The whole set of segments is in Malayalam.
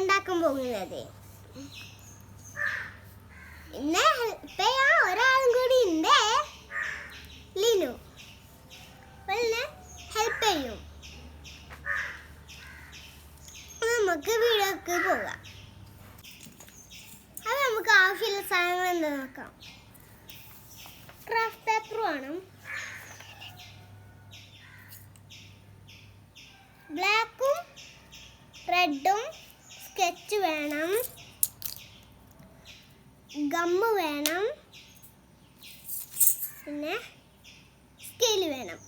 ഉണ്ടാക്കാൻ പോകുന്നത്. ഇന്ന് ഒരാളും കൂടി ഉണ്ട്. ലിനു. ഹെൽപ്പ് ചെയ്യും. നമുക്ക് വീഡിയോക്ക് പോകാം. അത് നമുക്ക് ആവശ്യമുള്ള സാധനങ്ങൾ എന്താ നോക്കാം? സ്കെച്ച് വേണം. ഗമ്മ് വേണം. പിന്നെ സ്കെയിൽ വേണം.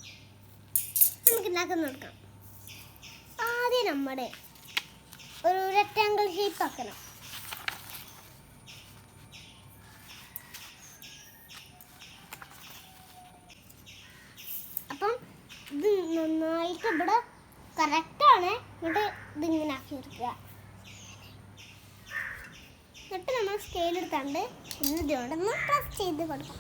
നമുക്ക് ഉണ്ടാക്കാൻ നോക്കാം. ആദ്യം നമ്മുടെ ഒരു റെക്റ്റാങ്കിൾ ഷേപ്പ് ആക്കണം. അപ്പം ഇത് നന്നായിട്ട് ഇവിടെ കറക്റ്റാണ് എന്നിട്ട് ഇതിങ്ങനെ ആക്കി എടുക്കുക എന്നിട്ട് നമ്മൾ സ്കെയിൽ എടുത്താണ്ട് ഇതുകൊണ്ടൊന്ന് പ്രസ് ചെയ്ത് കൊടുക്കാം.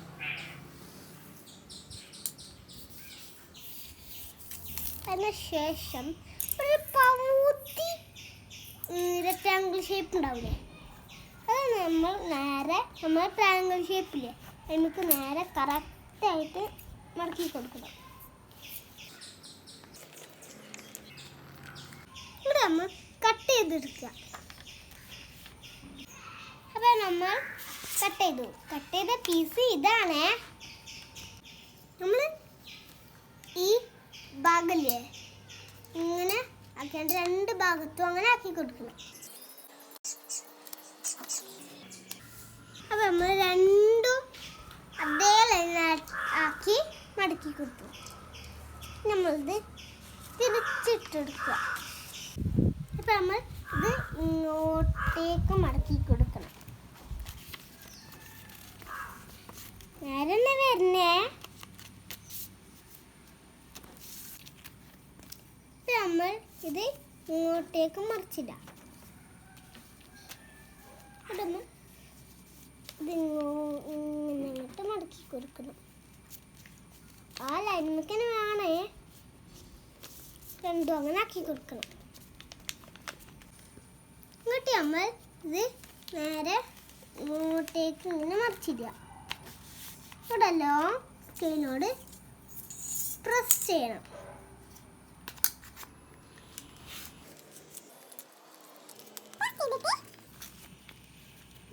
അതിന് ശേഷം ഒരു പൗത്തി റെക്റ്റാങ്കിൾ ഷേപ്പ് ഉണ്ടാവില്ലേ അത് നമ്മൾ നേരെ നമ്മൾ ട്രാങ്കിൾ ഷേപ്പില്ലേ നമുക്ക് നേരെ കറക്റ്റായിട്ട് മടക്കി കൊടുക്കണം. ഇവിടെ നമ്മൾ കട്ട് ചെയ്തെടുക്കുക. നമ്മൾ കട്ട് ചെയ്തു. കട്ട് ചെയ്ത പീസ് ഇതാണ് നമ്മൾ ഈ ഭാഗല്ലേ ഇങ്ങനെ ആക്കിയാണ്ട് രണ്ട് ഭാഗത്തും അങ്ങനെ ആക്കി കൊടുക്കണം. അപ്പൊ നമ്മൾ രണ്ടും അതേ ലൈൻ ആക്കി മടക്കി കൊടുത്തു. നമ്മളിത് തിരിച്ചിട്ടെടുക്കുക. അപ്പൊ നമ്മൾ ഇത് ഇങ്ങോട്ടേക്ക് മടക്കി കൊടുക്കണം നേരെ വരുന്നേ? നമ്മൾ ഇത് ഇങ്ങോട്ടേക്ക് മറിച്ചിടാം. ഇടുന്നു ഇത് ഇങ്ങോട്ട് മടക്കി കൊടുക്കണം. ആ ലൈൻമക്കനെ വേണേ. രണ്ടും അങ്ങനെ ആക്കി കൊടുക്കണം. ഇങ്ങോട്ട് നമ്മൾ ഇത് നേരെ ഇങ്ങോട്ടേക്ക് ഇങ്ങനെ മറിച്ചിടുക. ഇവിടെല്ലോ സ്കെയിലോട് പ്രസ് ചെയ്യണം.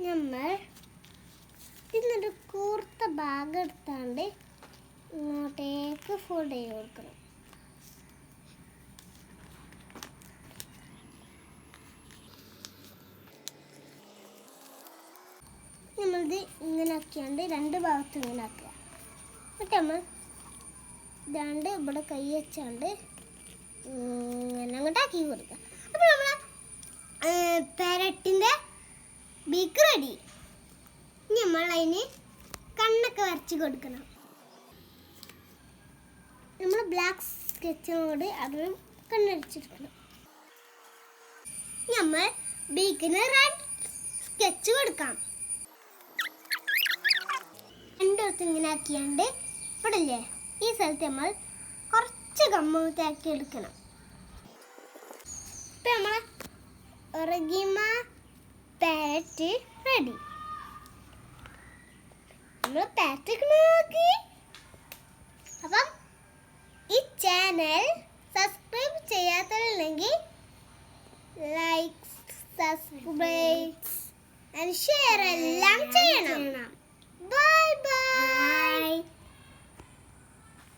നമ്മൾ ഇതിനൊരു കൂർത്ത ഭാഗം എടുത്താണ്ട് ഇങ്ങോട്ടേക്ക് ഫോൾഡ് ചെയ്ത് കൊടുക്കണം. നമ്മളിത് ഇങ്ങനെ ആക്കിയാണ്ട് രണ്ട് ഭാഗത്തും ഇങ്ങനെ ആക്കുക എന്നിട്ട് നമ്മൾ ഇതാണ്ട് ഇവിടെ കൈ വെച്ചാണ്ട് ഇങ്ങനെ അങ്ങോട്ട് ആക്കി കൊടുക്കുക. അപ്പോൾ നമ്മൾ പാരറ്റിന്റെ ബീക്ക് റെഡി ഇനി നമ്മൾ അതിന് കണ്ണൊക്കെ വരച്ച് കൊടുക്കണം. നമ്മൾ ബ്ലാക്ക് സ്കെച്ചിനോട് അതും കണ്ണടിച്ചെടുക്കണം നമ്മൾ ബീക്കിന് റെഡ് സ്കെച്ച് കൊടുക്കാം. രണ്ടിടത്തും ഇങ്ങനെ ആക്കിയാണ്ട് ഇവിടെ ഇല്ലേ ഈ സ്ഥലത്ത് നമ്മൾ കുറച്ച് കമ്മൂത്താക്കി എടുക്കണം. ഇപ്പം നമ്മളെ ഒറഗിമ പാരറ്റ് റെഡി. നമ്മൾ പാരറ്റ് നോക്കി. അപ്പം ഈ ചാനൽ സബ്സ്ക്രൈബ് ചെയ്യാത്തവരുണ്ടെങ്കിൽ ലൈക്ക് സബ്സ്ക്രൈബ് ആൻഡ് ഷെയർ എല്ലാം ചെയ്യണം.